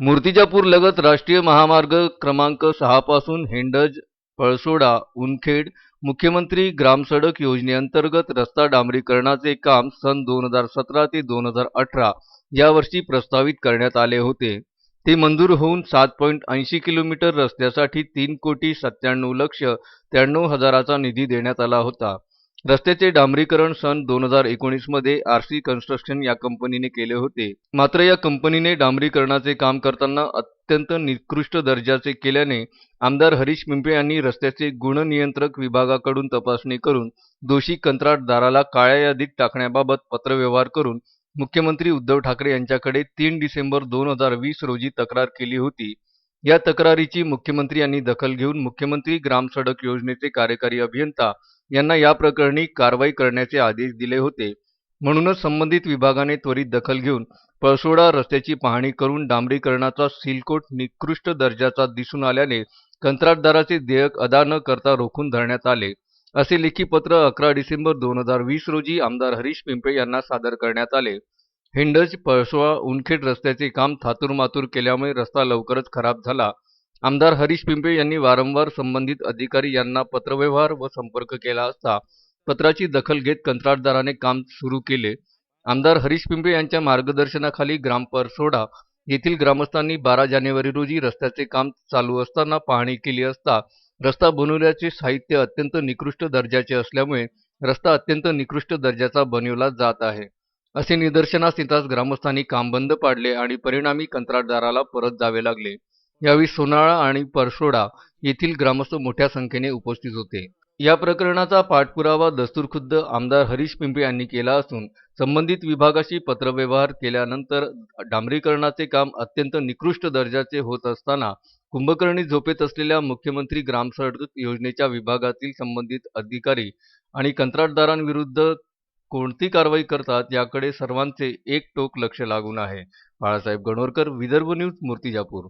मूर्तिजापूर लगत राष्ट्रीय महामार्ग क्रमांक सहा पासून हेंडज पळसोडा उनखेड मुख्यमंत्री ग्रामसडक योजनेअंतर्गत रस्ता डांबरीकरणाचे काम सन दोन हजार सतरा ते दोन हजार अठरा यावर्षी प्रस्तावित करण्यात आले होते. ते मंजूर होऊन सात पॉईंट ऐंशी किलोमीटर रस्त्यासाठी तीन कोटी सत्त्याण्णव लक्ष त्र्याण्णव हजाराचा निधी देण्यात आला होता. रस्त्याचे डांबरीकरण सन दोन हजार एकोणीसमध्ये आर सी कन्स्ट्रक्शन या कंपनीने केले होते. मात्र या कंपनीने डांबरीकरणाचे काम करताना अत्यंत निकृष्ट दर्जाचे केल्याने आमदार हरीश पिंपे यांनी रस्त्याचे गुणनियंत्रक विभागाकडून तपासणी करून दोषी कंत्राटदाराला काळ्या यादीत टाकण्याबाबत पत्रव्यवहार करून मुख्यमंत्री उद्धव ठाकरे यांच्याकडे तीन डिसेंबर दोन हजार वीस रोजी तक्रार केली होती. या तक्रारीची मुख्यमंत्री यांनी दखल घेऊन मुख्यमंत्री ग्राम सडक योजनेचे कार्यकारी अभियंता यांना या प्रकरणी कारवाई करण्याचे आदेश दिले होते. म्हणूनच संबंधित विभागाने त्वरित दखल घेऊन पळसोडा रस्त्याची पाहणी करून डांबरीकरणाचा सिलकोट निकृष्ट दर्जाचा दिसून आल्याने कंत्राटदाराचे देयक अदा न करता रोखून धरण्यात आले. असे लेखी पत्र अकरा डिसेंबर दोन हजार वीस रोजी आमदार हरीश पिंपळे यांना सादर करण्यात आले. हिंडज पळसोळा उनखेड रस्त्याचे काम थातूरमातूर केल्यामुळे रस्ता लवकरच खराब झाला. आमदार हरीश पिंपे यांनी वारंवार संबंधित अधिकारी यांना पत्रव्यवहार व संपर्क केला असता पत्राची दखल घेत कंत्राटदाराने काम सुरू केले. आमदार हरीश पिंपे यांच्या मार्गदर्शनाखाली ग्राम परसोडा येथील ग्रामस्थांनी बारा जानेवारी रोजी रस्त्याचे काम चालू असताना पाहणी केली असता रस्ता बनवल्याचे साहित्य अत्यंत निकृष्ट दर्जाचे असल्यामुळे रस्ता अत्यंत निकृष्ट दर्जाचा बनवला जात आहे. असे निदर्शनास येताच ग्रामस्थांनी काम बंद पाडले आणि परिणामी कंत्राटदाराला परत जावे लागले. यावेळी सोनाळा आणि परसोडा येथील ग्रामस्थ मोठ्या संख्येने उपस्थित होते. या प्रकरणाचा पाठपुरावा दस्तूरखुद्द आमदार हरीश पिंपळे यांनी केला असून संबंधित विभागाशी पत्रव्यवहार केल्यानंतर डांबरीकरणाचे काम अत्यंत निकृष्ट दर्जाचे होत असताना कुंभकर्णी झोपेत असलेल्या मुख्यमंत्री ग्रामसडक योजनेच्या विभागातील संबंधित अधिकारी आणि कंत्राटदारांविरुद्ध कोणती कारवाई करतात याकडे सर्वांचे एक टोक लक्ष लागून आहे. बाळासाहेब गणोरकर विदर्भ न्यूज मूर्तिजापूर.